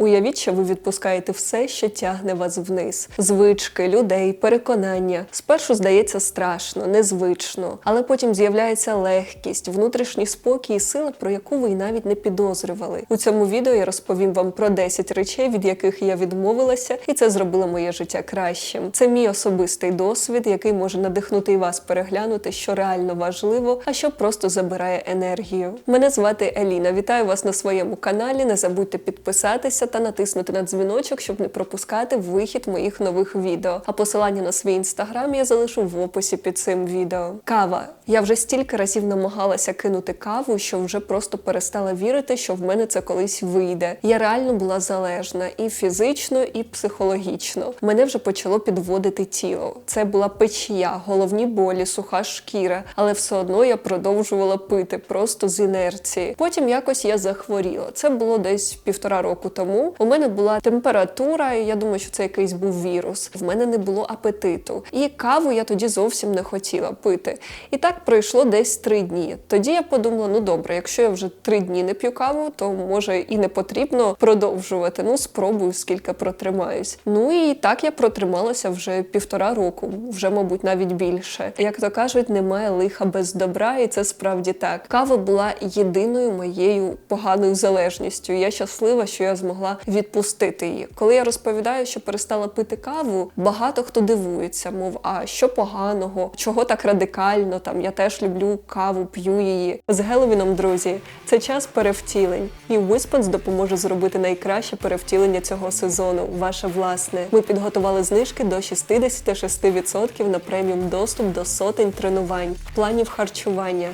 Уявіть, що ви відпускаєте все, що тягне вас вниз: звички, людей, переконання. Спершу здається страшно, незвично, але потім з'являється легкість, внутрішній спокій і сила, про яку ви й навіть не підозрювали. У цьому відео я розповім вам про 10 речей, від яких я відмовилася, і це зробило моє життя кращим. Це мій особистий досвід, який може надихнути і вас переглянути, що реально важливо, а що просто забирає енергію. Мене звати Еліна. Вітаю вас на своєму каналі. Не забудьте підписатися та натиснути на дзвіночок, щоб не пропускати вихід моїх нових відео. А посилання на свій інстаграм я залишу в описі під цим відео. Кава. Я вже стільки разів намагалася кинути каву, що вже просто перестала вірити, що в мене це колись вийде. Я реально була залежна і фізично, і психологічно. Мене вже почало підводити тіло. Це була печія, головні болі, суха шкіра, але все одно я продовжувала пити просто з інерції. Потім якось я захворіла. Це було десь півтора року тому. У мене була температура, і я думаю, що це якийсь був вірус. В мене не було апетиту. І каву я тоді зовсім не хотіла пити. І так пройшло десь три дні. Тоді я подумала: ну добре, якщо я вже три дні не п'ю каву, то може і не потрібно продовжувати. Ну, спробую, скільки протримаюсь. Ну і так я протрималася вже півтора року, вже, мабуть, навіть більше. Як то кажуть, немає лиха без добра, і це справді так. Кава була єдиною моєю поганою залежністю. Я щаслива, що я змогла відпустити її. Коли я розповідаю, що перестала пити каву, багато хто дивується, мов, а що поганого, чого так радикально? Там я теж люблю каву, п'ю її. З Геловіном, друзі, це час перевтілень, і Виспанс допоможе зробити найкраще перевтілення цього сезону. Ваше власне. Ми підготували знижки до 66% на преміум доступ до сотень тренувань, планів харчування.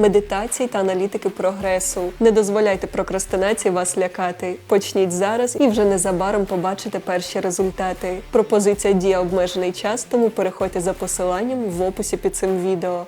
Медитації та аналітики прогресу. Не дозволяйте прокрастинації вас лякати. Почніть зараз і вже незабаром побачите перші результати. Пропозиція дія обмежений час, тому переходьте за посиланням в описі під цим відео.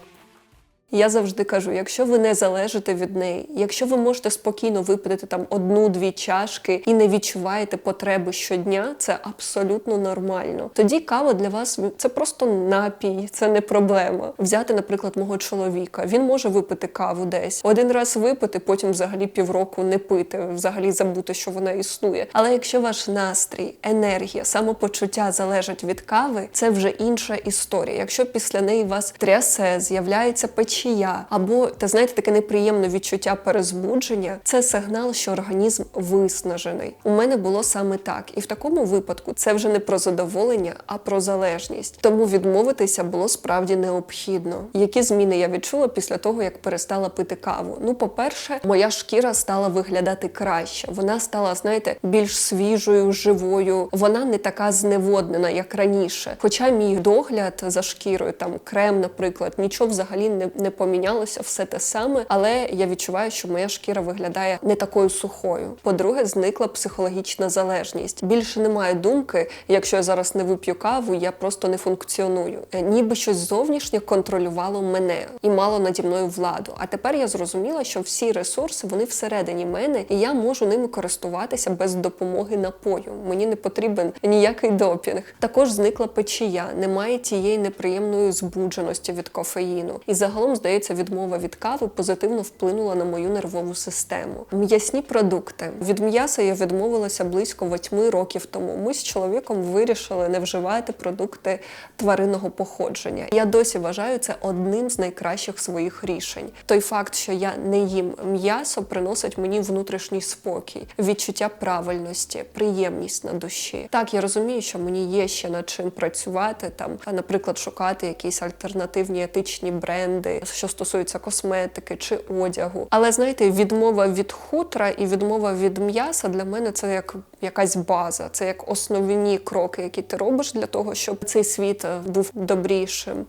Я завжди кажу: якщо ви не залежите від неї, якщо ви можете спокійно випити там одну-дві чашки і не відчуваєте потреби щодня, це абсолютно нормально. Тоді кава для вас це просто напій, це не проблема. Взяти, наприклад, мого чоловіка. Він може випити каву десь один раз випити, потім взагалі півроку не пити, взагалі забути, що вона існує. Але якщо ваш настрій, енергія, самопочуття залежать від кави, це вже інша історія. Якщо після неї вас трясе, з'являється печія, або та знаєте, таке неприємне відчуття перезбудження, це сигнал, що організм виснажений. У мене було саме так, і в такому випадку це вже не про задоволення, а про залежність. Тому відмовитися було справді необхідно. Які зміни я відчула після того, як перестала пити каву? Ну, по-перше, моя шкіра стала виглядати краще. Вона стала, знаєте, більш свіжою, живою. Вона не така зневоднена, як раніше. Хоча мій догляд за шкірою, там крем, наприклад, нічого взагалі не, не помінялося, все те саме, але я відчуваю, що моя шкіра виглядає не такою сухою. По-друге, зникла психологічна залежність. Більше немає думки, якщо я зараз не вип'ю каву, я просто не функціоную. Е, Ніби щось зовнішнє контролювало мене і мало наді мною владу. А тепер я зрозуміла, що всі ресурси вони всередині мене, і я можу ними користуватися без допомоги напою. Мені не потрібен ніякий допінг. Також зникла печія, немає тієї неприємної збудженості від кофеїну. І загалом, здається, відмова від кави позитивно вплинула на мою нервову систему. М'ясні продукти від м'яса я відмовилася близько восьми років тому. Ми з чоловіком вирішили не вживати продукти тваринного походження. Я досі вважаю це одним з найкращих своїх рішень. Той факт, що я не їм м'ясо, приносить мені внутрішній спокій, відчуття правильності, приємність на душі. Так, я розумію, що мені є ще над чим працювати, там, наприклад, шукати якісь альтернативні етичні бренди, що стосується косметики чи одягу. Але знаєте, відмова від хутра і відмова від м'яса для мене це як якась база, це як основні кроки, які ти робиш для того, щоб цей світ е, був добрішим.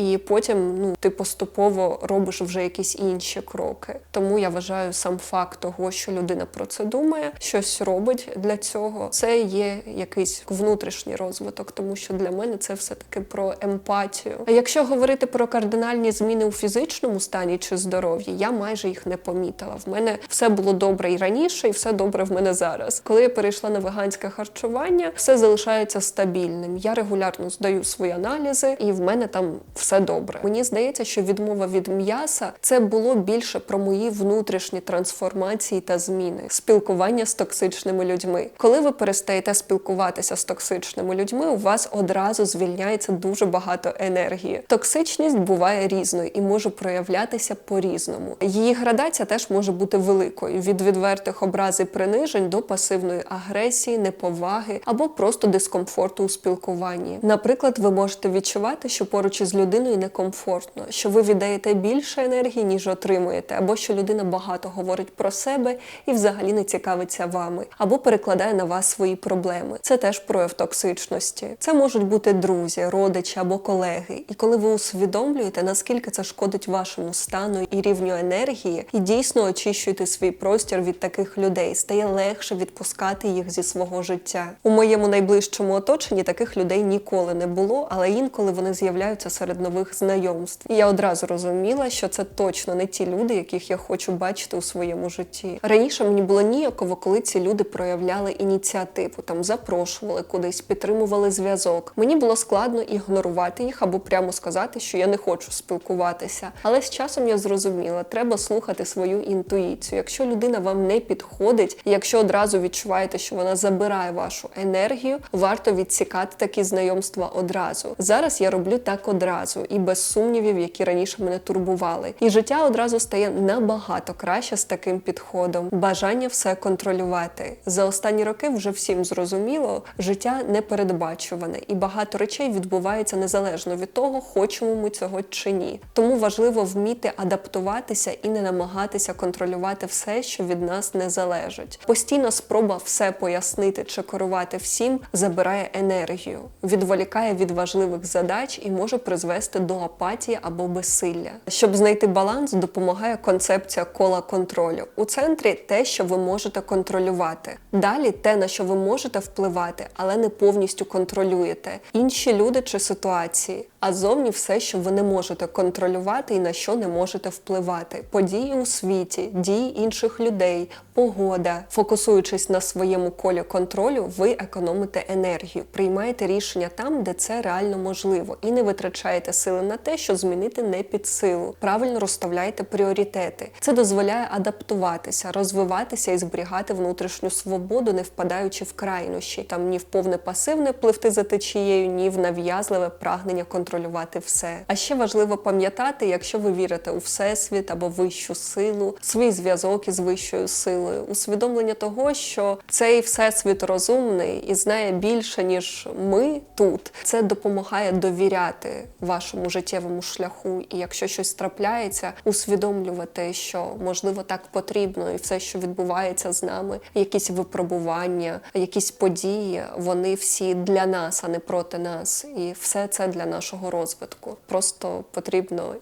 І потім ну ти поступово робиш вже якісь інші кроки. Тому я вважаю сам факт того, що людина про це думає, щось робить для цього. Це є якийсь внутрішній розвиток, тому що для мене це все таки про емпатію. А якщо говорити про кардинальні зміни у фізичному стані чи здоров'ї, я майже їх не помітила. В мене все було добре і раніше, і все добре в мене зараз. Коли я перейшла на веганське харчування, все залишається стабільним. Я регулярно здаю свої аналізи, і в мене там все все добре. Мені здається, що відмова від м'яса це було більше про мої внутрішні трансформації та зміни, спілкування з токсичними людьми. Коли ви перестаєте спілкуватися з токсичними людьми, у вас одразу звільняється дуже багато енергії. Токсичність буває різною і може проявлятися по-різному. Її градація теж може бути великою від відвертих образ і принижень до пасивної агресії, неповаги або просто дискомфорту у спілкуванні. Наприклад, ви можете відчувати, що поруч із людиною некомфортно, що ви віддаєте більше енергії, ніж отримуєте, або що людина багато говорить про себе і взагалі не цікавиться вами, або перекладає на вас свої проблеми. Це теж прояв токсичності. Це можуть бути друзі, родичі або колеги. І коли ви усвідомлюєте, наскільки це шкодить вашому стану і рівню енергії, і дійсно очищуєте свій простір від таких людей, стає легше відпускати їх зі свого життя. У моєму найближчому оточенні таких людей ніколи не було, але інколи вони з'являються серед нових знайомств. І я одразу розуміла, що це точно не ті люди, яких я хочу бачити у своєму житті. Раніше мені було ніяково, коли ці люди проявляли ініціативу, там запрошували кудись, підтримували зв'язок. Мені було складно ігнорувати їх або прямо сказати, що я не хочу спілкуватися. Але з часом я зрозуміла, треба слухати свою інтуїцію. Якщо людина вам не підходить, якщо одразу відчуваєте, що вона забирає вашу енергію, варто відсікати такі знайомства одразу. Зараз я роблю так одразу і без сумнівів, які раніше мене турбували. І життя одразу стає набагато краще з таким підходом. Бажання все контролювати. За останні роки вже всім зрозуміло, життя непередбачуване, і багато речей відбувається незалежно від того, хочемо ми цього чи ні. Тому важливо вміти адаптуватися і не намагатися контролювати все, що від нас не залежить. Постійна спроба все пояснити чи керувати всім забирає енергію, відволікає від важливих задач і може призвести до апатії або безсилля. Щоб знайти баланс, допомагає концепція кола контролю. У центрі те, що ви можете контролювати. Далі те, на що ви можете впливати, але не повністю контролюєте. Інші люди чи ситуації. А зовні все, що ви не можете контролювати і на що не можете впливати. Події у світі, дії інших людей, погода. Фокусуючись на своєму колі контролю, ви економите енергію, приймаєте рішення там, де це реально можливо, і не витрачаєте сили на те, що змінити не під силу. Правильно розставляєте пріоритети. Це дозволяє адаптуватися, розвиватися і зберігати внутрішню свободу, не впадаючи в крайнощі, там ні в повне пасивне пливти за течією, ні в нав'язливе прагнення контролювати все. А ще важливо пам'ятати, якщо ви вірите у всесвіт або вищу силу, свій зв'язок із вищою силою, усвідомлення того, що цей всесвіт розумний і знає більше ніж ми тут. Це допомагає довіряти вашому життєвому шляху. І якщо щось трапляється, усвідомлювати, що можливо так потрібно, і все, що відбувається з нами, якісь випробування, якісь події, вони всі для нас, а не проти нас. І все це для нашого розвитку. Просто потрібно.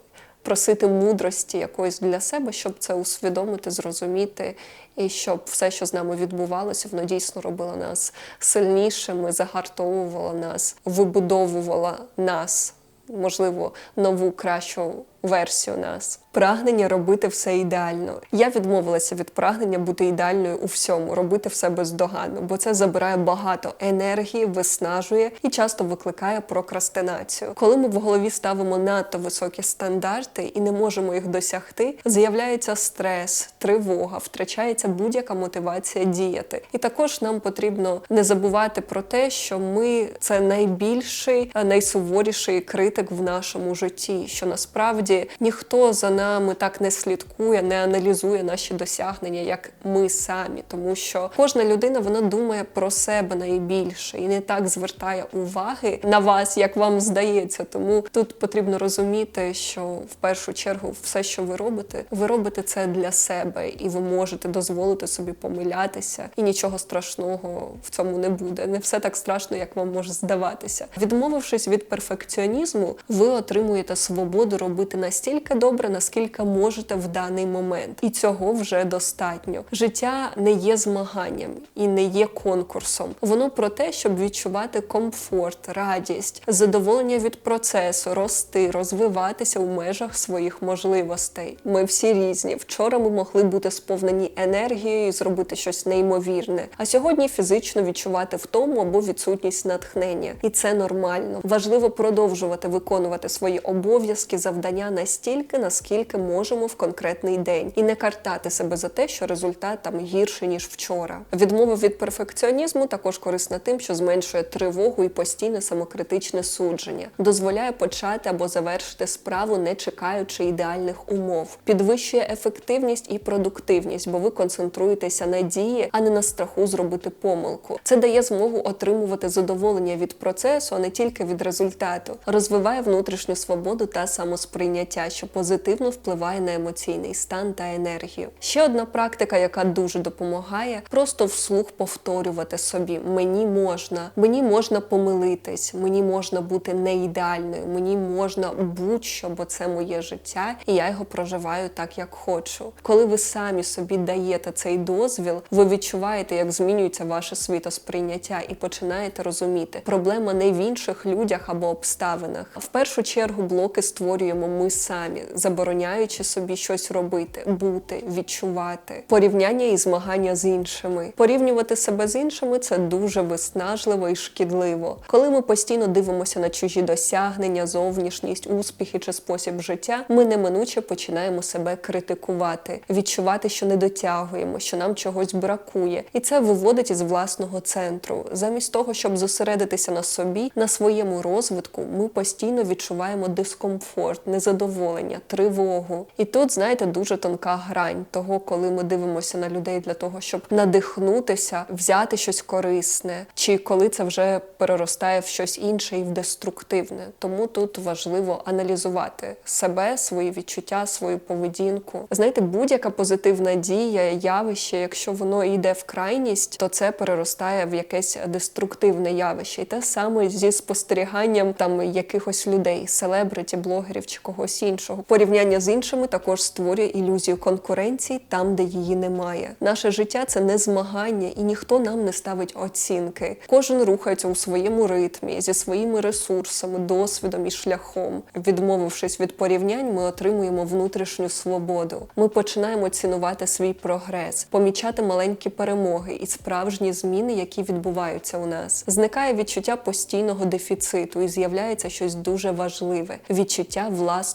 Просити мудрості якоїсь для себе, щоб це усвідомити, зрозуміти, і щоб все, що з нами відбувалося, воно дійсно робило нас сильнішими, загартовувало нас, вибудовувало нас, можливо, нову кращу версію нас. Прагнення робити все ідеально. Я відмовилася від прагнення бути ідеальною у всьому, робити все бездоганно, бо це забирає багато енергії, виснажує і часто викликає прокрастинацію. Коли ми в голові ставимо надто високі стандарти і не можемо їх досягти, з'являється стрес, тривога, втрачається будь-яка мотивація діяти. І також нам потрібно не забувати про те, що ми це найбільший, найсуворіший критик в нашому житті, що насправді ніхто за нами так не слідкує, не аналізує наші досягнення, як ми самі, тому що кожна людина вона думає про себе найбільше і не так звертає уваги на вас, як вам здається. Тому тут потрібно розуміти, що в першу чергу все, що ви робите, ви робите це для себе, і ви можете дозволити собі помилятися, і нічого страшного в цьому не буде. Не все так страшно, як вам може здаватися. Відмовившись від перфекціонізму, ви отримуєте свободу робити настільки добре, наскільки можете в даний момент, і цього вже достатньо. Життя не є змаганням і не є конкурсом. Воно про те, щоб відчувати комфорт, радість, задоволення від процесу, рости, розвиватися у межах своїх можливостей. Ми всі різні. Вчора ми могли бути сповнені енергією і зробити щось неймовірне. А сьогодні фізично відчувати втому або відсутність натхнення, і це нормально. Важливо продовжувати виконувати свої обов'язки, завдання настільки, наскільки можемо в конкретний день, і не картати себе за те, що результат там гірший ніж вчора. Відмова від перфекціонізму також корисна тим, що зменшує тривогу і постійне самокритичне судження, дозволяє почати або завершити справу, не чекаючи ідеальних умов, підвищує ефективність і продуктивність, бо ви концентруєтеся на дії, а не на страху зробити помилку. Це дає змогу отримувати задоволення від процесу, а не тільки від результату. Розвиває внутрішню свободу та самосприйняття, що позитивно впливає на емоційний стан та енергію. Ще одна практика, яка дуже допомагає, просто вслух повторювати собі: мені можна, мені можна помилитись, мені можна бути не ідеальною, мені можна будь-що, бо це моє життя, і я його проживаю так, як хочу. Коли ви самі собі даєте цей дозвіл, ви відчуваєте, як змінюється ваше світосприйняття, і починаєте розуміти, проблема не в інших людях або обставинах. В першу чергу блоки створюємо ми самі, забороняючи собі щось робити, бути, відчувати, порівняння і змагання з іншими. Порівнювати себе з іншими це дуже виснажливо і шкідливо. Коли ми постійно дивимося на чужі досягнення, зовнішність, успіхи чи спосіб життя, ми неминуче починаємо себе критикувати, відчувати, що не дотягуємо, що нам чогось бракує, і це виводить із власного центру. Замість того, щоб зосередитися на собі, на своєму розвитку, ми постійно відчуваємо дискомфорт, незадоволення, тривогу. І тут, знаєте, дуже тонка грань того, коли ми дивимося на людей для того, щоб надихнутися, взяти щось корисне, чи коли це вже переростає в щось інше і в деструктивне. Тому тут важливо аналізувати себе, свої відчуття, свою поведінку. Знаєте, будь-яка позитивна дія, явище, якщо воно йде в крайність, то це переростає в якесь деструктивне явище. І те саме зі спостеріганням там якихось людей, селебриті, блогерів чи когось іншого. Порівняння з іншими також створює ілюзію конкуренції там, де її немає. Наше життя це не змагання, і ніхто нам не ставить оцінки. Кожен рухається у своєму ритмі зі своїми ресурсами, досвідом і шляхом. Відмовившись від порівнянь, ми отримуємо внутрішню свободу. Ми починаємо цінувати свій прогрес, помічати маленькі перемоги і справжні зміни, які відбуваються у нас. Зникає відчуття постійного дефіциту і з'являється щось дуже важливе відчуття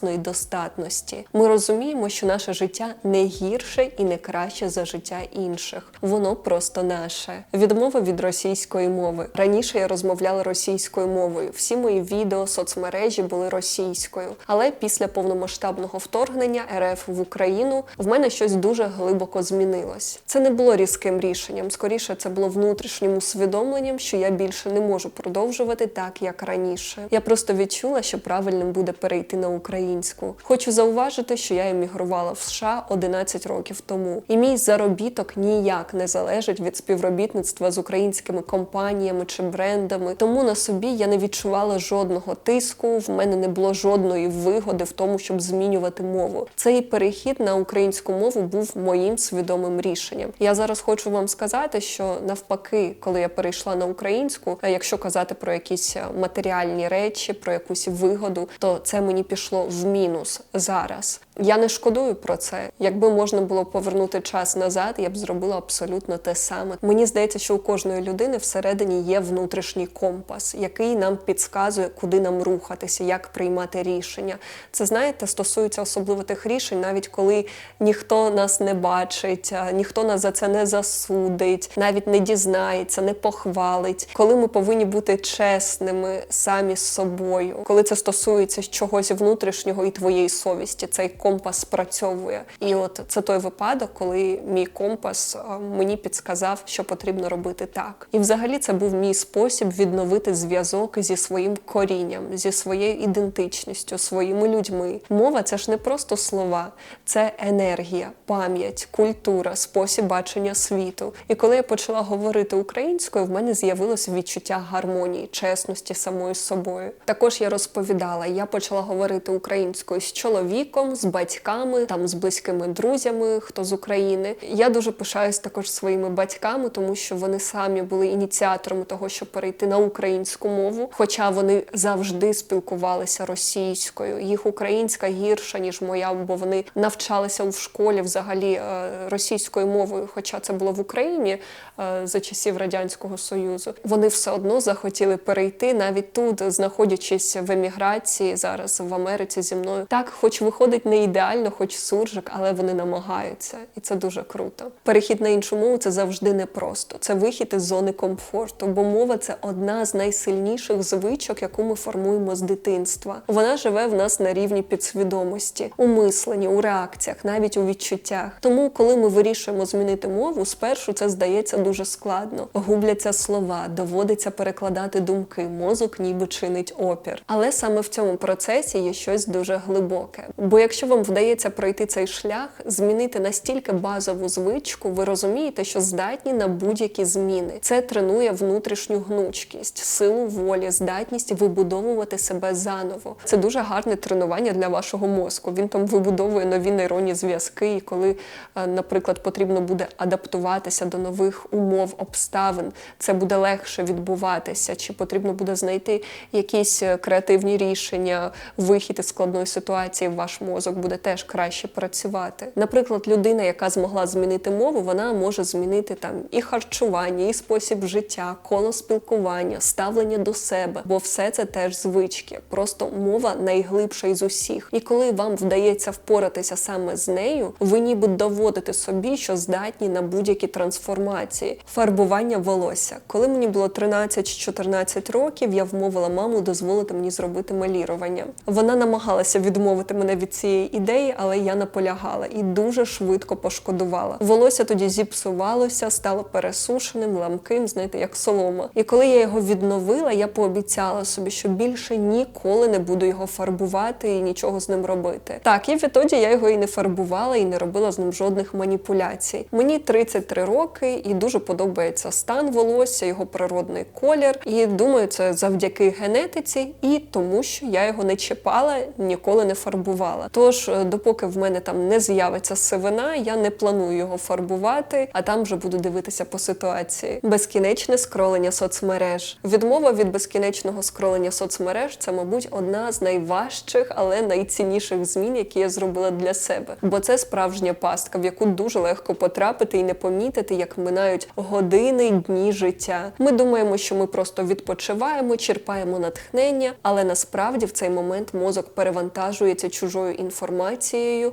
власної достатності. Ми розуміємо, що наше життя не гірше і не краще за життя інших. Воно просто наше. Відмова від російської мови. Раніше я розмовляла російською мовою. Всі мої відео, соцмережі були російською. Але після повномасштабного вторгнення РФ в Україну в мене щось дуже глибоко змінилось. Це не було різким рішенням. Скоріше, це було внутрішнім усвідомленням, що я більше не можу продовжувати так, як раніше. Я просто відчула, що правильним буде перейти на українську. Хочу зауважити, що я емігрувала в США 11 років тому, і мій заробіток ніяк не залежить від співробітництва з українськими компаніями чи брендами. Тому на собі я не відчувала жодного тиску. В мене не було жодної вигоди в тому, щоб змінювати мову. Цей перехід на українську мову був моїм свідомим рішенням. Я зараз хочу вам сказати, що навпаки, коли я перейшла на українську, а якщо казати про якісь матеріальні речі, про якусь вигоду, то це мені пішло в мінус зараз. Я не шкодую про це. Якби можна було повернути час назад, я б зробила абсолютно те саме. Мені здається, що у кожної людини всередині є внутрішній компас, який нам підказує, куди нам рухатися, як приймати рішення. Це знаєте, стосується особливо тих рішень, навіть коли ніхто нас не бачить, ніхто нас за це не засудить, навіть не дізнається, не похвалить. Коли ми повинні бути чесними самі з собою, коли це стосується чогось внутрішнього і твоєї совісті, цей компас спрацьовує. І от це той випадок, коли мій компас е, мені підсказав, що потрібно робити так. І взагалі це був мій спосіб відновити зв'язок зі своїм корінням, зі своєю ідентичністю, своїми людьми. Мова це ж не просто слова, це енергія, пам'ять, культура, спосіб бачення світу. І коли я почала говорити українською, в мене з'явилося відчуття гармонії, чесності самою собою. Також я розповідала, я почала говорити українською з чоловіком, з батьками, там з близькими друзями, хто з України. Я дуже пишаюсь також своїми батьками, тому що вони самі були ініціаторами того, щоб перейти на українську мову, хоча вони завжди спілкувалися російською. Їх українська гірша ніж моя, бо вони навчалися у школі взагалі е, російською мовою, хоча це було в Україні е, за часів радянського союзу. Вони все одно захотіли перейти навіть тут, знаходячись в еміграції зараз в Америці зі мною. Так, хоч виходить не ідеально, хоч суржик, але вони намагаються, і це дуже круто. Перехід на іншу мову це завжди непросто. Це вихід із зони комфорту, бо мова це одна з найсильніших звичок, яку ми формуємо з дитинства. Вона живе в нас на рівні підсвідомості, у мисленні, у реакціях, навіть у відчуттях. Тому, коли ми вирішуємо змінити мову, спершу це здається дуже складно. Губляться слова, доводиться перекладати думки, мозок ніби чинить опір. Але саме в цьому процесі є щось дуже глибоке. Бо якщо вам вдається пройти цей шлях, змінити настільки базову звичку, ви розумієте, що здатні на будь-які зміни. Це тренує внутрішню гнучкість, силу волі, здатність вибудовувати себе заново. Це дуже гарне тренування для вашого мозку. Він там вибудовує нові нейронні зв'язки, і коли, е, наприклад, потрібно буде адаптуватися до нових умов, обставин, це буде легше відбуватися, чи потрібно буде знайти якісь е, креативні рішення, вихід із складної ситуації, в ваш мозок буде теж краще працювати. Наприклад, людина, яка змогла змінити мову, вона може змінити там і харчування, і спосіб життя, коло спілкування, ставлення до себе, бо все це теж звички. Просто мова найглибша із усіх. І коли вам вдається впоратися саме з нею, ви ніби доводите собі, що здатні на будь-які трансформації. Фарбування волосся. Коли мені було 13-14 років, я вмовила маму дозволити мені зробити малірування. Вона намагалася відмовити мене від цієї ідеї, але я наполягала і дуже швидко пошкодувала. Волосся тоді зіпсувалося, стало пересушеним, ламким, знаєте, як солома. І коли я його відновила, я пообіцяла собі, що більше ніколи не буду його фарбувати і нічого з ним робити. Так, і відтоді я його і не фарбувала, і не робила з ним жодних маніпуляцій. Мені 33 роки, і дуже подобається стан волосся, його природний колір. І думаю, це завдяки генетиці і тому, що я його не чіпала, ніколи не фарбувала. Тож, е, допоки в мене там не з'явиться сивина, я не планую його фарбувати, а там вже буду дивитися по ситуації. Безкінечне скролення соцмереж. Відмова від безкінечного скролення соцмереж це, мабуть, одна з найважчих, але найцінніших змін, які я зробила для себе. Бо це справжня пастка, в яку дуже легко потрапити і не помітити, як минають години дні життя. Ми думаємо, що ми просто відпочиваємо, черпаємо натхнення, але насправді в цей момент мозок перевантажується чужою інформацією,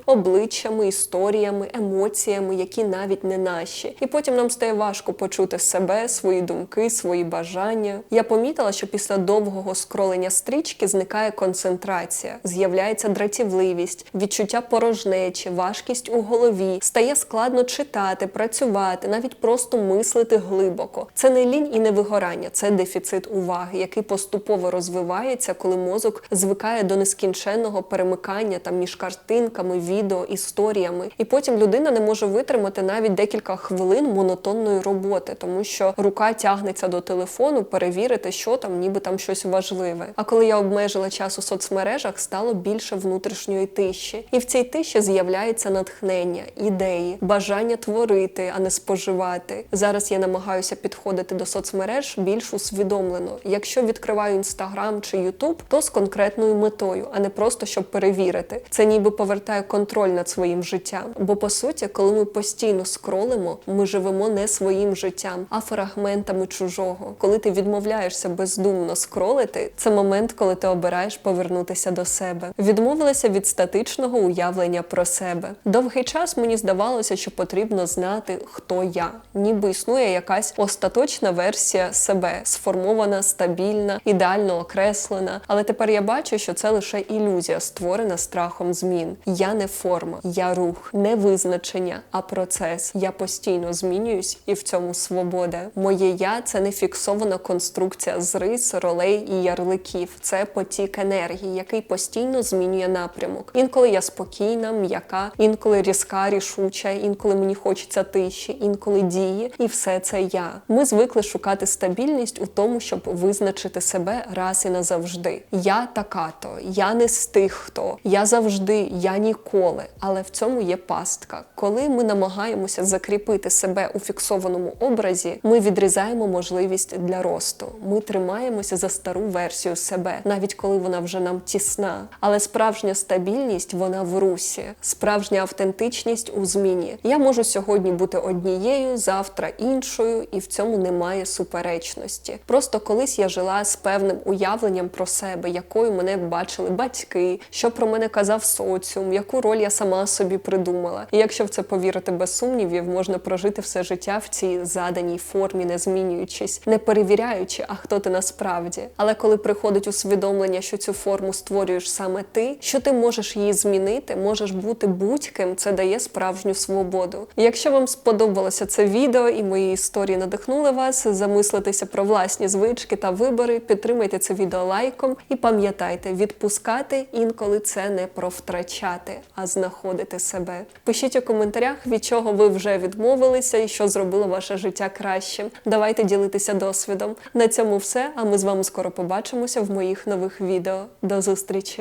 обличчями, історіями, емоціями, які навіть не наші. І потім нам стає важко почути себе, свої думки, свої бажання. Я помітила, що після довгого скролення стрічки зникає концентрація, з'являється дратівливість, відчуття порожнечі, важкість у голові, стає складно читати, працювати, навіть просто мислити глибоко. Це не лінь і не вигорання, це дефіцит уваги, який поступово розвивається, коли мозок звикає до нескінченного перемикання там між картинками, відео, історіями. І потім людина не може витримати навіть декілька хвилин монотонної роботи, тому що рука тягнеться до телефону перевірити, що там, ніби там щось важливе. А коли я обмежила час у соцмережах, стало більше внутрішньої тиші. І в цій тиші з'являється натхнення, ідеї, бажання творити, а не споживати. Зараз я намагаюся підходити до соцмереж більш усвідомлено. Якщо відкриваю інстаграм чи Ютуб, то з конкретною метою, а не просто щоб перевірити. Це ніби повертає контроль над своїм життям. Бо по суті, коли ми постійно скролимо, ми живемо не своїм життям, а фрагментами чужого. Коли ти відмовляєшся бездумно скролити, це момент, коли ти обираєш повернутися до себе. Відмовилася від статичного уявлення про себе. Довгий час мені здавалося, що потрібно знати, хто я, ніби існує якась остаточна версія себе, сформована, стабільна, ідеально окреслена. Але тепер я бачу, що це лише ілюзія, створена страхом змін. Я не форма, я рух, не визначення, а процес. Я постійно змінююсь, і в цьому свобода. Моє я це не фіксована конструкція з рис, ролей і ярликів. Це потік енергії, який постійно змінює напрямок. Інколи я спокійна, м'яка, інколи різка, рішуча, інколи мені хочеться тиші, інколи дії, і все це я. Ми звикли шукати стабільність у тому, щоб визначити себе раз і назавжди. Я така-то, я не з тих, хто я завжди, я ніколи. Але в цьому є пастка. Коли ми намагаємося закріпити себе у фіксованому образі, ми відрізаємо можливість для росту. Ми тримаємося за стару версію себе, навіть коли вона вже нам тісна. Але справжня стабільність вона в русі, справжня автентичність у зміні. Я можу сьогодні бути однією, завтра іншою, і в цьому немає суперечності. Просто колись я жила з певним уявленням про себе, якою мене бачили батьки, що про мене казав соціум, яку роль я сама собі придумала. І якщо в це повірити без сумнівів, можна прожити все життя в цій заданій формі, не змінюючись, не перевіряючи, а хто ти насправді. Але коли приходить усвідомлення, що цю форму створюєш саме ти, що ти можеш її змінити, можеш бути будь-ким, це дає справжню свободу. І якщо вам сподобалося це відео і мої історії надихнули вас замислитися про власні звички та вибори, підтримайте це відео лайком і пам'ятайте, відпускати інколи це не про втрачати, а знаходити себе. Пишіть у коментарях, від чого ви вже відмовилися і що зробило ваше життя кращим. Давайте ділитися досвідом. На цьому все. А ми з вами скоро побачимося в моїх нових відео. До зустрічі!